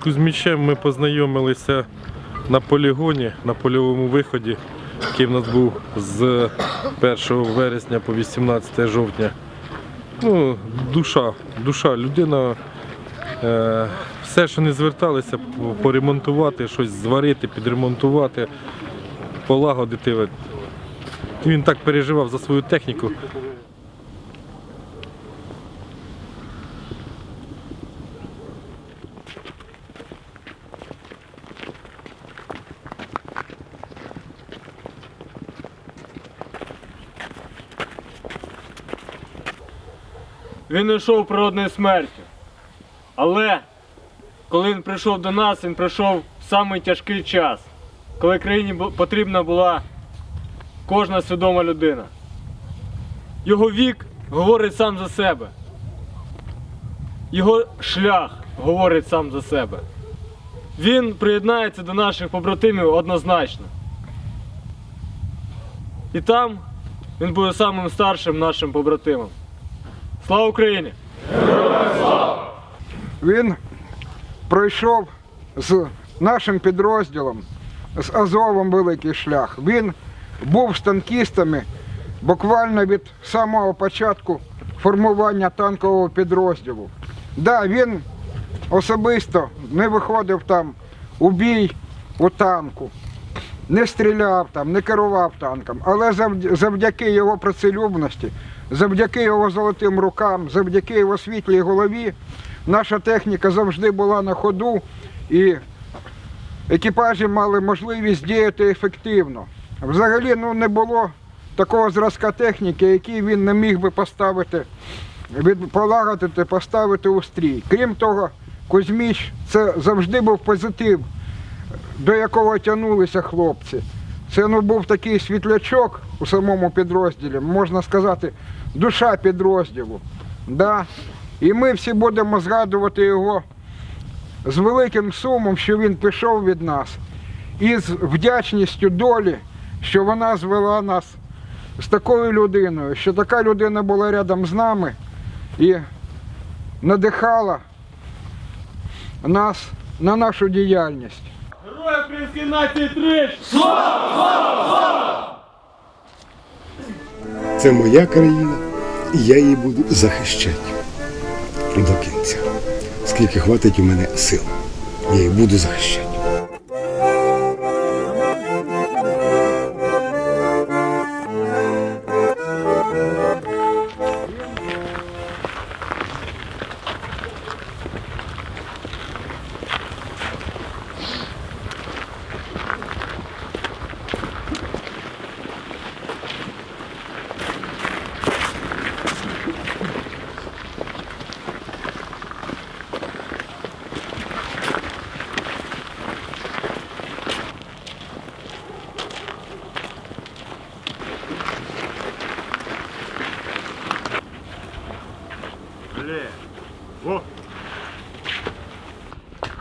З Кузьмічем ми познайомилися на полігоні, на польовому виході, який в нас був з 1 вересня по 18 жовтня. Ну, душа, душа, людина. Е, все, що не зверталися, поремонтувати, щось зварити, підремонтувати, полагодити. Він так переживав за свою техніку. Він йшов природною смертю. Але коли він прийшов до нас, він прийшов в самий тяжкий час, коли країні потрібна була кожна свідома людина. Його вік говорить сам за себе. Його шлях говорить сам за себе. Він приєднається до наших побратимів однозначно. І там він буде самим старшим нашим побратимом. Слава Україні! Він пройшов з нашим підрозділом, з Азовом великий шлях. Він був з танкістами буквально від самого початку формування танкового підрозділу. Да, він особисто не виходив там у бій у танку, не стріляв там, не керував танком, але завдяки його працелюбності, завдяки його золотим рукам, завдяки його світлій голові, наша техніка завжди була на ходу і екіпажі мали можливість діяти ефективно. Взагалі ну, не було такого зразка техніки, який він не міг би поставити, полагодити, поставити у стрій. Крім того, Кузьміч це завжди був позитив, до якого тягнулися хлопці. Це ну, був такий світлячок у самому підрозділі, можна сказати, душа підрозділу. Да? І ми всі будемо згадувати його з великим сумом, що він пішов від нас, і з вдячністю долі, що вона звела нас з такою людиною, що така людина була рядом з нами і надихала нас на нашу діяльність. Герой української нації трич! Це моя країна, і я її буду захищати до кінця. Скільки хватить у мене сил, я її буду захищати.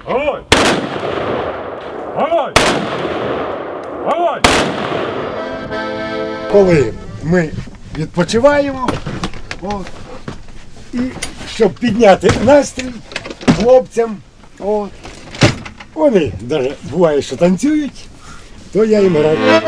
Огонь! Огонь! Огонь! Коли ми відпочиваємо, от, і щоб підняти настрій хлопцям, от, вони навіть буває, що танцюють, то я їм граю.